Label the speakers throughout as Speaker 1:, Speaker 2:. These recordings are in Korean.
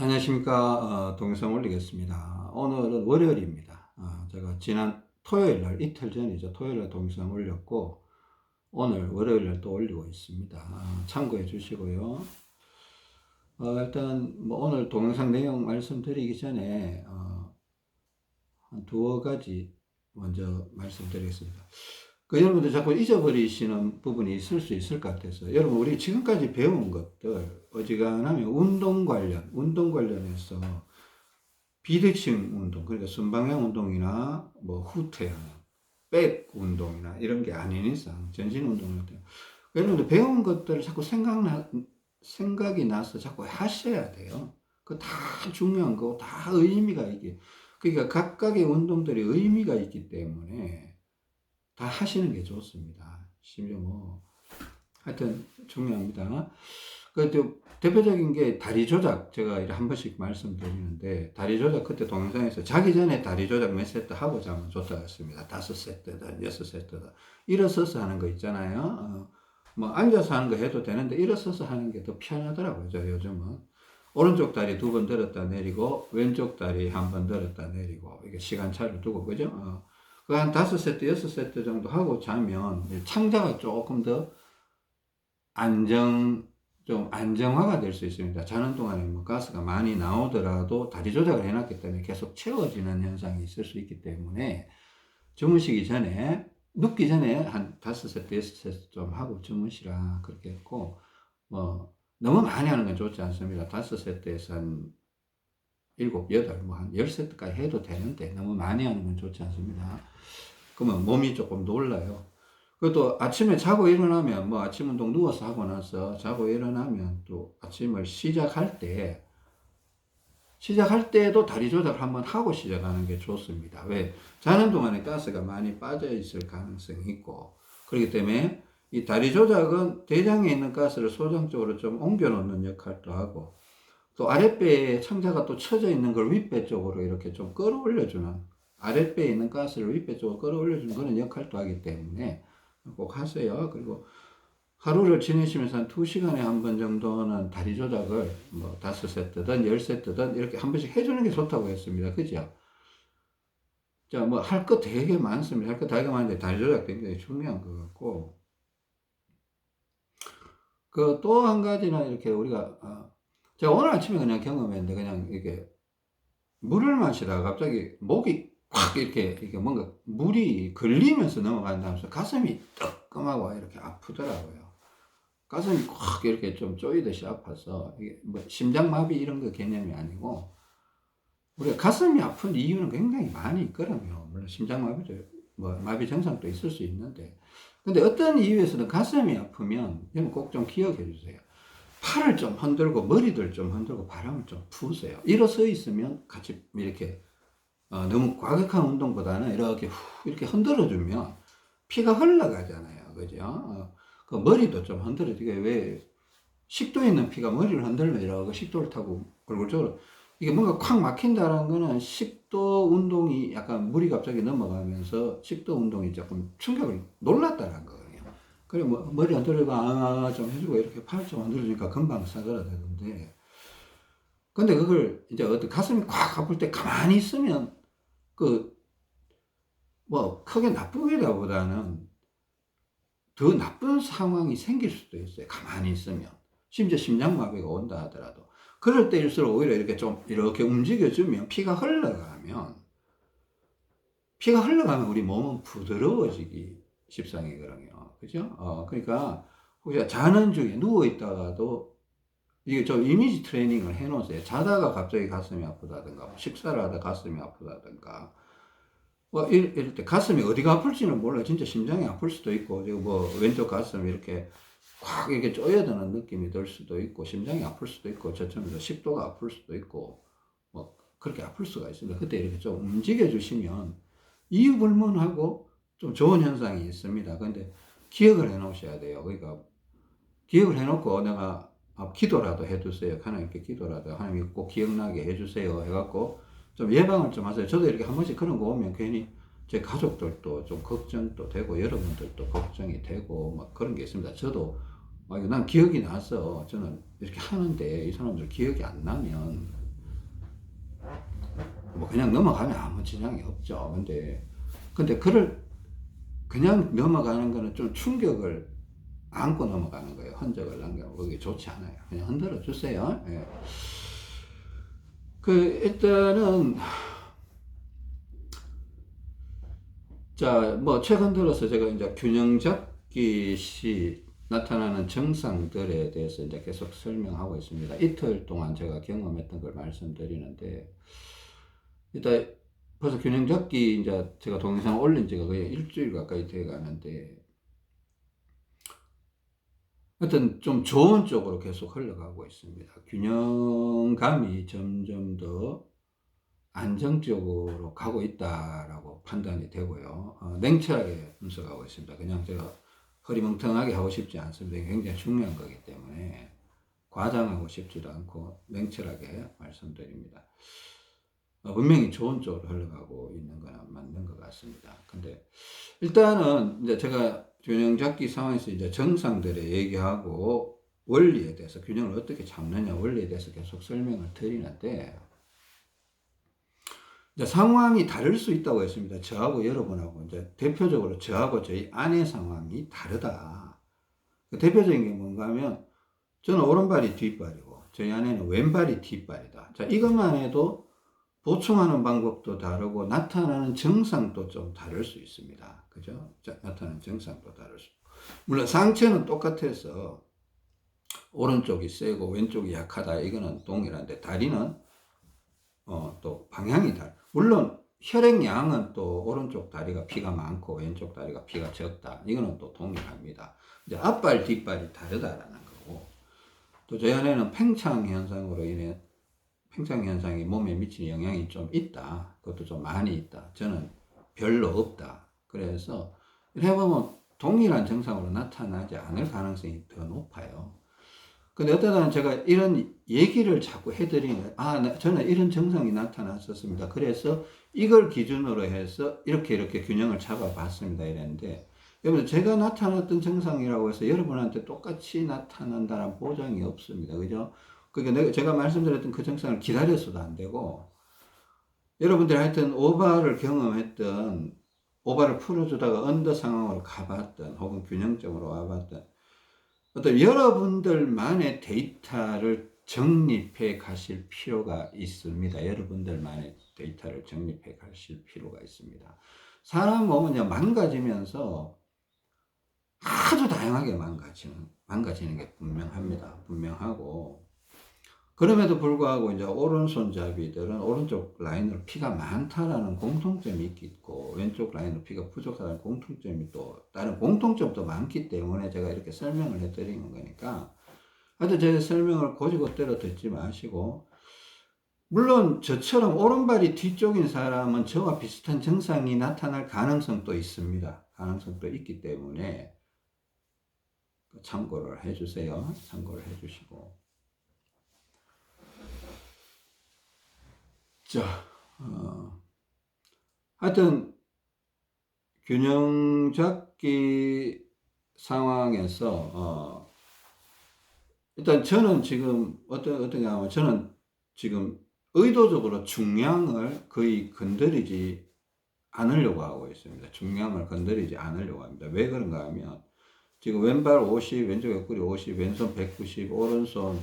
Speaker 1: 안녕하십니까. 어, 동영상 올리겠습니다. 오늘은 월요일입니다. 어, 제가 지난 토요일날 이틀 전이죠. 토요일날 동영상 올렸고 오늘 월요일날 또 올리고 있습니다. 어, 참고해 주시고요. 어, 일단 뭐 오늘 동영상 내용 말씀드리기 전에 어, 한 두어 가지 먼저 말씀드리겠습니다. 그 여러분들 자꾸 잊어버리시는 부분이 있을 수 있을 것 같아서 여러분 우리 지금까지 배운 것들 어지간하면 운동 관련 운동 관련해서 비대칭 운동 그러니까 순방향 운동이나 뭐 후퇴형 백 운동이나 이런 게 아닌 이상 전신 운동을 때 여러분들 배운 것들을 자꾸 생각나 생각이 나서 자꾸 하셔야 돼요. 그 다 중요한 거다 의미가 있게 그러니까 각각의 운동들이 의미가 있기 때문에 다 하시는 게 좋습니다. 심지어 뭐 하여튼 중요합니다. 그 대표적인 게 다리 조작 제가 한 번씩 말씀드리는데 다리 조작 그때 동영상에서 자기 전에 다리 조작 몇 세트 하고 자면 좋다고 했습니다. 다섯 세트든 여섯 세트든 일어서서 하는 거 있잖아요. 어, 뭐 앉아서 하는 거 해도 되는데 일어서서 하는 게 더 편하더라고요. 저 요즘은 오른쪽 다리 두 번 들었다 내리고 왼쪽 다리 한 번 들었다 내리고 이게 시간차를 두고 그죠? 어. 그한 다섯 세트, 여섯 세트 정도 하고 자면 창자가 조금 더 안정, 좀 안정화가 될 수 있습니다. 자는 동안에 뭐 가스가 많이 나오더라도 다리 조작을 해놨기 때문에 계속 채워지는 현상이 있을 수 있기 때문에 주무시기 전에, 눕기 전에 한 다섯 세트, 여섯 세트 좀 하고 주무시라 그렇게 했고, 뭐, 너무 많이 하는 건 좋지 않습니다. 다섯 세트에서 한 일곱, 여덟, 뭐 한 열 세트까지 해도 되는데 너무 많이 하는 건 좋지 않습니다. 그러면 몸이 조금 놀라요. 그것도 아침에 자고 일어나면 뭐 아침 운동 누워서 하고 나서 자고 일어나면 또 아침을 시작할 때 시작할 때도 다리 조작 한번 하고 시작하는 게 좋습니다. 왜? 자는 동안에 가스가 많이 빠져 있을 가능성이 있고 그렇기 때문에 이 다리 조작은 대장에 있는 가스를 소장 쪽으로 좀 옮겨 놓는 역할도 하고 또 아랫배에 창자가 또 쳐져 있는 걸 윗배 쪽으로 이렇게 좀 끌어올려 주는 아랫배에 있는 가스를 윗배 쪽으로 끌어올려 주는 그런 역할도 하기 때문에 꼭 하세요. 그리고 하루를 지내시면서 한 2시간에 한 번 정도는 다리 조작을 뭐 5세트든 10세트든 이렇게 한 번씩 해주는 게 좋다고 했습니다. 그죠? 자, 뭐 할 거 되게 많습니다. 할 거 되게 많은데 다리 조작 굉장히 중요한 것 같고. 그 또 한 가지는 이렇게 우리가, 어, 제가 오늘 아침에 그냥 경험했는데 그냥 이렇게 물을 마시다가 갑자기 목이 확 이렇게, 이렇게 뭔가 물이 걸리면서 넘어간다면서 가슴이 뜨끔하고 이렇게 아프더라고요. 가슴이 확 이렇게 좀 쪼이듯이 아파서 이게 뭐 심장마비 이런 거 개념이 아니고 우리가 가슴이 아픈 이유는 굉장히 많이 있거든요. 물론 심장마비도 뭐 마비 증상도 있을 수 있는데 근데 어떤 이유에서는 가슴이 아프면 여러분 꼭 좀 기억해 주세요. 팔을 좀 흔들고 머리를 좀 흔들고 바람을 좀 부으세요. 일어서 있으면 같이 이렇게 어, 너무 과격한 운동보다는 이렇게 후 이렇게 흔들어 주면 피가 흘러가잖아요. 그죠? 어, 그 머리도 좀 흔들어지게 왜 식도에 있는 피가 머리를 흔들면 이렇게 식도를 타고 얼굴 쪽으로 이게 뭔가 콱 막힌다는 거는 식도 운동이 약간 물이 갑자기 넘어가면서 식도 운동이 조금 충격을 놀랐다는 거예요. 그래 뭐 머리 흔들고 아좀 해주고 이렇게 팔 좀 흔들어주니까 금방 사그라들는데 근데 그걸 이제 어떤 가슴이 콱 아플 때 가만히 있으면 그, 뭐, 크게 나쁘게라보다는 더 나쁜 상황이 생길 수도 있어요. 가만히 있으면. 심지어 심장마비가 온다 하더라도. 그럴 때일수록 오히려 이렇게 좀, 이렇게 움직여주면 피가 흘러가면, 피가 흘러가면 우리 몸은 부드러워지기 십상이거든요. 그죠? 어, 그러니까, 우리가 자는 중에 누워있다가도 이게 좀 이미지 트레이닝을 해놓으세요. 자다가 갑자기 가슴이 아프다든가, 뭐 식사를 하다 가슴이 아프다든가, 뭐 이럴, 이럴 때 가슴이 어디가 아플지는 몰라. 진짜 심장이 아플 수도 있고, 지금 뭐 왼쪽 가슴이 이렇게 확 이렇게 쪼여드는 느낌이 들 수도 있고, 심장이 아플 수도 있고, 저처럼 식도가 아플 수도 있고, 뭐 그렇게 아플 수가 있습니다. 그때 이렇게 좀 움직여 주시면 이유 불문하고 좀 좋은 현상이 있습니다. 근데 기억을 해 놓으셔야 돼요. 그러니까 기억을 해 놓고 내가 아, 기도라도 해주세요. 하나님께 기도라도 하나님이 꼭 기억나게 해주세요. 해갖고 좀 예방을 좀 하세요. 저도 이렇게 한 번씩 그런 거 오면 괜히 제 가족들도 좀 걱정도 되고 여러분들도 걱정이 되고 막 그런 게 있습니다. 저도 난 기억이 나서 저는 이렇게 하는데 이 사람들 기억이 안 나면 뭐 그냥 넘어가면 아무 지장이 없죠. 근데 근데 그를 그냥 넘어가는 거는 좀 충격을 안고 넘어가는 거예요. 흔적을 남겨 그게 좋지 않아요. 그냥 흔들어 주세요. 예. 그 일단은 자, 뭐 최근 들어서 제가 이제 균형 잡기 시 나타나는 증상들에 대해서 이제 계속 설명하고 있습니다. 이틀 동안 제가 경험했던 걸 말씀드리는데 일단 벌써 균형 잡기 이제 제가 동영상 올린 지가 거의 일주일 가까이 돼 가는데 하여튼 좀 좋은 쪽으로 계속 흘러가고 있습니다. 균형감이 점점 더 안정적으로 가고 있다라고 판단이 되고요. 어, 냉철하게 분석하고 있습니다. 그냥 제가 허리멍텅하게 하고 싶지 않습니다. 굉장히 중요한 거기 때문에 과장하고 싶지도 않고 냉철하게 말씀드립니다. 어, 분명히 좋은 쪽으로 흘러가고 있는 건 맞는 것 같습니다. 근데 일단은 이제 제가 균형 잡기 상황에서 이제 정상들의 얘기하고 원리에 대해서 균형을 어떻게 잡느냐 원리에 대해서 계속 설명을 드리는데 이제 상황이 다를 수 있다고 했습니다. 저하고 여러분하고 이제 대표적으로 저하고 저희 아내 상황이 다르다. 그 대표적인 게 뭔가 하면 저는 오른발이 뒷발이고 저희 아내는 왼발이 뒷발이다. 자, 이것만 해도 보충하는 방법도 다르고 나타나는 증상도 좀 다를 수 있습니다. 그죠? 자, 나타나는 증상도 다를 수. 물론 상체는 똑같아서 오른쪽이 세고 왼쪽이 약하다. 이거는 동일한데 다리는 어, 또 방향이 달. 물론 혈액량은 또 오른쪽 다리가 피가 많고 왼쪽 다리가 피가 적다. 이거는 또 동일합니다. 이제 앞발 뒷발이 다르다라는 거고. 또 저희 아내는 팽창 현상으로 인해 팽창 현상이 몸에 미치는 영향이 좀 있다. 그것도 좀 많이 있다. 저는 별로 없다. 그래서 이렇게 보면 동일한 증상으로 나타나지 않을 가능성이 더 높아요. 근데 어떠다 제가 이런 얘기를 자꾸 해드리는, 아, 나- 저는 이런 증상이 나타났었습니다. 그래서 이걸 기준으로 해서 이렇게 이렇게 균형을 잡아봤습니다. 이랬는데, 여러분, 제가 나타났던 증상이라고 해서 여러분한테 똑같이 나타난다는 보장이 없습니다. 그죠? 그러니까 제가 말씀드렸던 그 증상을 기다렸어도 안 되고, 여러분들이 하여튼 오바를 경험했던, 오바를 풀어주다가 언더 상황으로 가봤던, 혹은 균형점으로 와봤던, 어떤 여러분들만의 데이터를 정립해 가실 필요가 있습니다. 여러분들만의 데이터를 정립해 가실 필요가 있습니다. 사람 몸은 망가지면서 아주 다양하게 망가지는, 망가지는 게 분명합니다. 분명하고. 그럼에도 불구하고 이제 오른손잡이들은 오른쪽 라인으로 피가 많다라는 공통점이 있고 왼쪽 라인으로 피가 부족하다는 공통점이 또 다른 공통점도 많기 때문에 제가 이렇게 설명을 해드리는 거니까 하여튼 제 설명을 고지고대로 듣지 마시고 물론 저처럼 오른발이 뒤쪽인 사람은 저와 비슷한 증상이 나타날 가능성도 있습니다. 가능성도 있기 때문에 참고를 해주세요. 참고를 해주시고 자, 어, 하여튼 균형 잡기 상황에서 어, 일단 저는 지금 어떤 어떻게 하면 저는 지금 의도적으로 중량을 거의 건드리지 않으려고 하고 있습니다. 중량을 건드리지 않으려고 합니다. 왜 그런가 하면 지금 왼발 50, 왼쪽 옆구리 50, 왼손 190, 오른손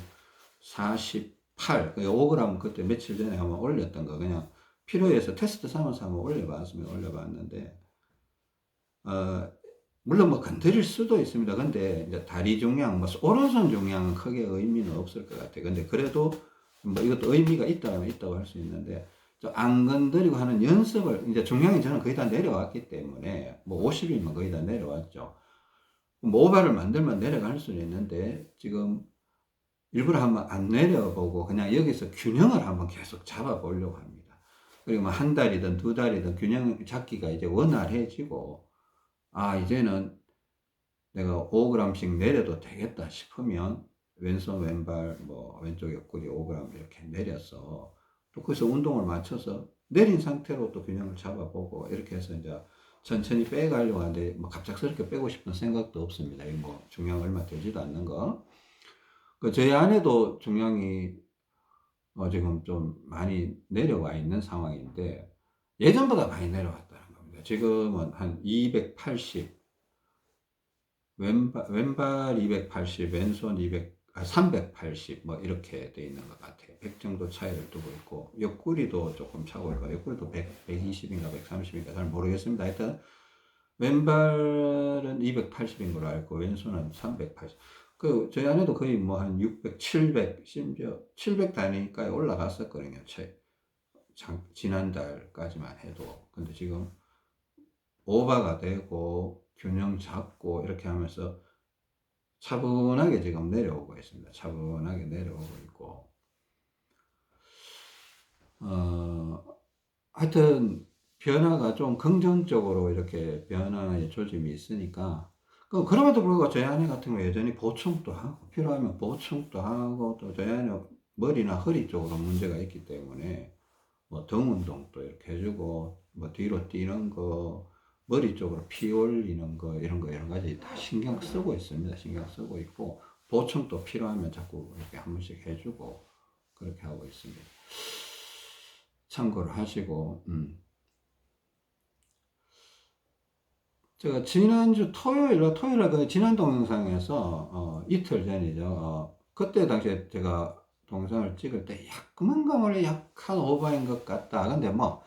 Speaker 1: 48, 5g 그때 며칠 전에 한번 올렸던 거 그냥 필요해서 테스트 삼아서 한번 올려봤습니다. 올려봤는데 어, 물론 뭐 건드릴 수도 있습니다. 근데 이제 다리 중량, 뭐 오른손 중량은 크게 의미는 없을 것 같아요. 근데 그래도 뭐 이것도 의미가 있다면 있다고 할 수 있는데 좀안 건드리고 하는 연습을 이제 중량이 저는 거의 다 내려왔기 때문에 뭐 50이면 거의 다 내려왔죠. 모발을 만들면 내려갈 수는 있는데 지금 일부러 한번 안 내려보고 그냥 여기서 균형을 한번 계속 잡아보려고 합니다. 그리고 뭐 한 달이든 두 달이든 균형 잡기가 이제 원활해지고 아 이제는 내가 5g씩 내려도 되겠다 싶으면 왼손 왼발 뭐 왼쪽 옆구리 5g 이렇게 내려서 또 거기서 운동을 맞춰서 내린 상태로 또 균형을 잡아보고 이렇게 해서 이제 천천히 빼가려고 하는데 뭐 갑작스럽게 빼고 싶은 생각도 없습니다. 이뭐 중량 얼마 되지도 않는 거. 그 저희 아내도 중량이 어, 지금 좀 많이 내려와 있는 상황인데 예전보다 많이 내려왔다는 겁니다. 지금은 한 280, 왼발, 왼발 280, 왼손 200, 아, 380, 뭐, 이렇게 돼 있는 것 같아요. 100 정도 차이를 두고 있고, 옆구리도 조금 차고 있고, 옆구리도 100, 120인가 130인가 잘 모르겠습니다. 하여튼, 왼발은 280인 걸로 알고, 왼손은 380. 그, 저희 아내도 거의 뭐 한 600, 700, 심지어 700 단위까지 올라갔었거든요. 채, 장, 지난달까지만 해도. 근데 지금 오버가 되고, 균형 잡고, 이렇게 하면서 차분하게 지금 내려오고 있습니다. 차분하게 내려오고 있고, 어, 하여튼, 변화가 좀 긍정적으로 이렇게 변화의 조짐이 있으니까, 그- 그럼에도 불구하고 저희 아내 같은 경우 여전히 보충도 하고, 필요하면 보충도 하고, 또 저희 아내 머리나 허리 쪽으로 문제가 있기 때문에, 뭐 등 운동도 이렇게 해주고, 뭐 뒤로 뛰는 거, 머리 쪽으로 피 올리는 거, 이런 거 여러 가지 다 신경 쓰고 있습니다. 신경 쓰고 있고, 보충도 필요하면 자꾸 이렇게 한 번씩 해주고, 그렇게 하고 있습니다. 참고를 하시고, 음. 제가 지난주 토요일, 토요일 그 지난 동영상에서, 어, 이틀 전이죠. 어, 그때 당시에 제가 동영상을 찍을 때 원래 약간 오버인 것 같다. 근데 뭐,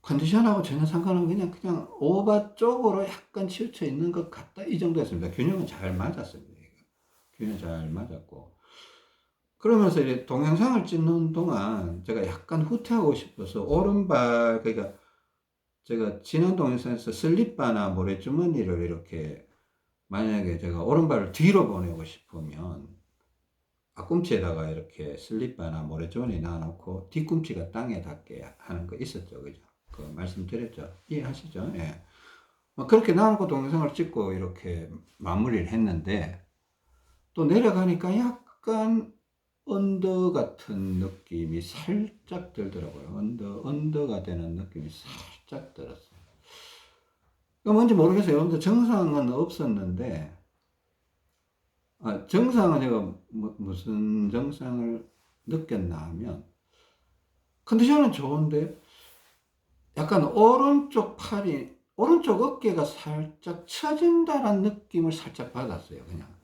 Speaker 1: 컨디션하고 전혀 상관없이 그냥, 그냥 오버 쪽으로 약간 치우쳐 있는 것 같다. 이 정도였습니다. 균형은 잘 맞았습니다. 균형 잘 맞았고. 그러면서 이제 동영상을 찍는 동안 제가 약간 후퇴하고 싶어서 오른발, 그러니까 제가 지난 동영상에서 슬립바나 모래주머니를 이렇게 만약에 제가 오른발을 뒤로 보내고 싶으면 앞꿈치에다가 이렇게 슬립바나 모래주머니 놔놓고 뒤꿈치가 땅에 닿게 하는 거 있었죠. 그죠? 그 말씀드렸죠. 이해하시죠? 예. 뭐 그렇게 놔놓고 동영상을 찍고 이렇게 마무리를 했는데 또 내려가니까 약간 언더 같은 느낌이 살짝 들더라고요. 언더, 언더가 되는 느낌이 살짝 들었어요. 그 뭔지 모르겠어요. 근데 정상은 없었는데, 아, 정상은 제가 뭐- 무슨 정상을 느꼈나 하면, 컨디션은 좋은데, 약간 오른쪽 팔이, 오른쪽 어깨가 살짝 처진다는 느낌을 살짝 받았어요. 그냥.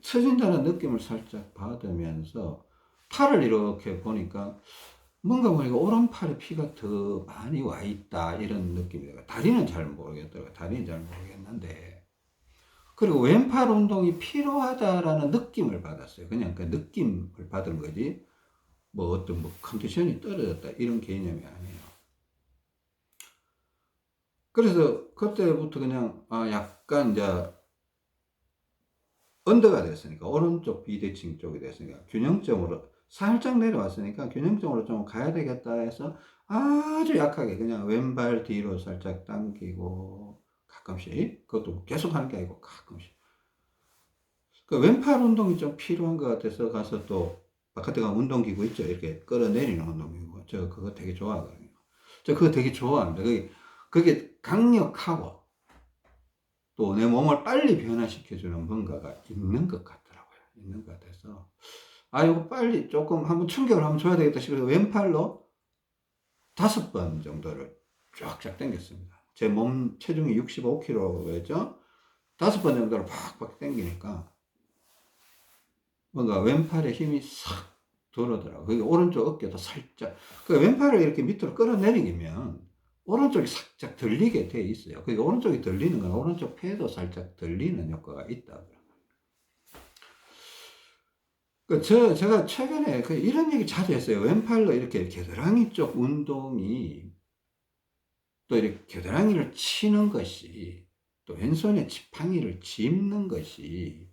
Speaker 1: 처진다는 느낌을 살짝 받으면서 팔을 이렇게 보니까 뭔가 보니까 오른팔에 피가 더 많이 와 있다 이런 느낌이 들어요. 다리는 잘 모르겠더라고요. 다리는 잘 모르겠는데 그리고 왼팔 운동이 필요하다라는 느낌을 받았어요. 그냥 그 느낌을 받은 거지 뭐 어떤 뭐 컨디션이 떨어졌다 이런 개념이 아니에요. 그래서 그때부터 그냥 아 약간 이제 언더가 됐으니까 오른쪽 비대칭 쪽이 됐으니까 균형점으로 살짝 내려왔으니까 균형점으로 좀 가야 되겠다 해서 아주 약하게 그냥 왼발 뒤로 살짝 당기고 가끔씩 그것도 계속 하는 게 아니고 가끔씩. 그 왼팔 운동이 좀 필요한 것 같아서 가서 또 바깥에 가면 운동기구 있죠. 이렇게 끌어내리는 운동기구. 저 그거 되게 좋아하거든요. 저 그거 되게 좋아합니다. 그게, 그게 강력하고 또 내 몸을 빨리 변화시켜주는 뭔가가 있는 것 같더라고요. 있는 것 같아서. 아, 이거 빨리 조금 한번 충격을 한번 줘야 되겠다 싶어서 왼팔로 다섯 번 정도를 쫙쫙 당겼습니다. 제 몸 체중이 65kg였죠? 다섯 번 정도를 팍팍 당기니까 뭔가 왼팔에 힘이 싹 들어오더라고요. 오른쪽 어깨도 살짝. 그 왼팔을 이렇게 밑으로 끌어내리면 오른쪽이 살짝 들리게 돼 있어요. 그게 오른쪽이 들리는 건 오른쪽 폐도 살짝 들리는 효과가 있다. 그, 저, 제가 최근에 그 이런 얘기 자주 했어요. 왼팔로 이렇게 겨드랑이 쪽 운동이 또 이렇게 겨드랑이를 치는 것이 또 왼손에 지팡이를 짚는 것이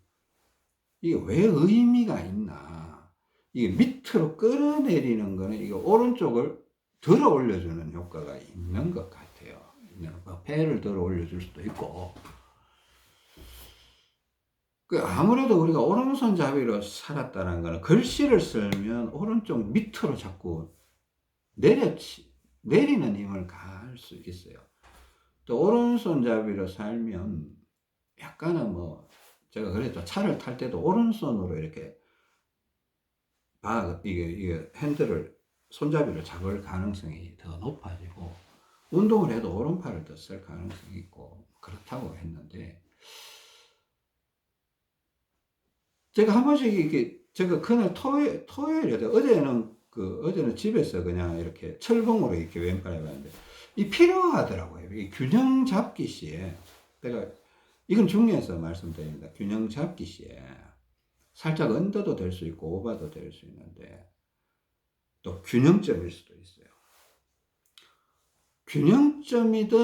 Speaker 1: 이게 왜 의미가 있나. 이게 밑으로 끌어내리는 거는 이게 오른쪽을 들어 올려주는 효과가 있는 것 같아요. 뭐 배를 들어 올려줄 수도 있고. 그 아무래도 우리가 오른손잡이로 살았다는 거는 글씨를 쓰면 오른쪽 밑으로 자꾸 내려치, 내리는 힘을 가할 수 있어요. 또 오른손잡이로 살면 약간은 뭐 제가 그랬죠. 차를 탈 때도 오른손으로 이렇게 바 이게 이게 핸들을 손잡이를 잡을 가능성이 더 높아지고 운동을 해도 오른팔을 더 쓸 가능성이 있고 그렇다고 했는데 제가 한 번씩 이렇게 제가 그날 토요일 토요일에 어제는 그 어제는 집에서 그냥 이렇게 철봉으로 이렇게 왼팔 해봤는데 이 필요하더라고요. 이 균형 잡기 시에 내가 이건 중요해서 말씀드립니다. 균형 잡기 시에 살짝 언더도 될 수 있고 오버도 될 수 있는데 또 균형점일 수도 있어요. 균형점이든